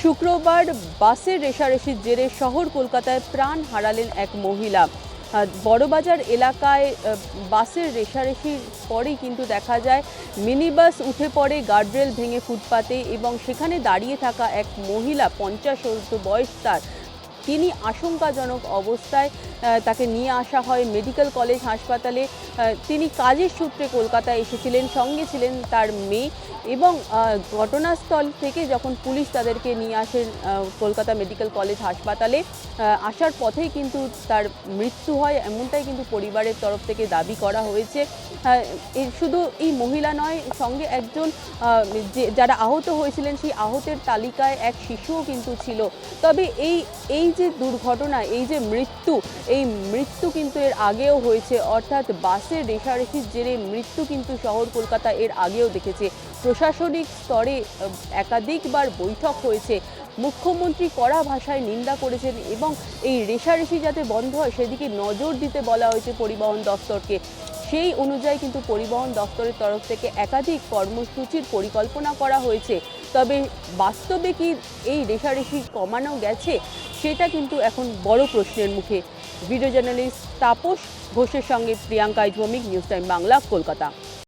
শুক্রবার বাসের রেশারেশির জেরে শহর কলকাতায় প্রাণ হারালেন এক মহিলা। বড়বাজার এলাকায় বাসের রেশারেশির পরেই কিন্তু দেখা যায়, মিনিবাস উঠে পড়ে, গার্ডরেল ভেঙে ফুটপাতে এবং সেখানে দাঁড়িয়ে থাকা এক মহিলা, পঞ্চাশ বয়স তার। তিনি আশঙ্কাজনক অবস্থায় তাকে নিয়ে আসা হয় মেডিকেল কলেজ হাসপাতালে। তিনি কাজের সূত্রে কলকাতায় এসেছিলেন, সঙ্গে ছিলেন তার মেয়ে এবং ঘটনাস্থল থেকে যখন পুলিশ তাদেরকে নিয়ে আসেন কলকাতা মেডিকেল কলেজ হাসপাতালে আসার পথেই কিন্তু তার মৃত্যু হয়। এমনটাই কিন্তু পরিবারের তরফ থেকে দাবি করা হয়েছে। শুধু এই মহিলা নয়, সঙ্গে একজন যে, যারা আহত হয়েছিলেন, সেই আহতের তালিকায় এক শিশুও কিন্তু ছিল। তবে এই এই যে দুর্ঘটনা, এই যে মৃত্যু এই মৃত্যু কিন্তু এর আগেও হয়েছে, অর্থাৎ বাসের রেশারেশির জেরে মৃত্যু কিন্তু শহর কলকাতা এর আগেও দেখেছে। প্রশাসনিক স্তরে একাধিকবার বৈঠক হয়েছে। মুখ্যমন্ত্রী কড়া ভাষায় নিন্দা করেছেন এবং এই রেশারেশি যাতে বন্ধ হয়, সেদিকে নজর দিতে বলা হয়েছে পরিবহন দপ্তরকে। সেই অনুযায়ী কিন্তু পরিবহন দপ্তরের তরফ থেকে একাধিক কর্মসূচির পরিকল্পনা করা হয়েছে। তবে বাস্তবে কি এই রেশারেশি কমানো গেছে, সেটা কিন্তু এখন বড় প্রশ্নের মুখে। ভিডিও জার্নালিস্ট তাপস ঘোষের সঙ্গে প্রিয়াঙ্কা ইজমিক নিউজ টাইম বাংলা কলকাতা।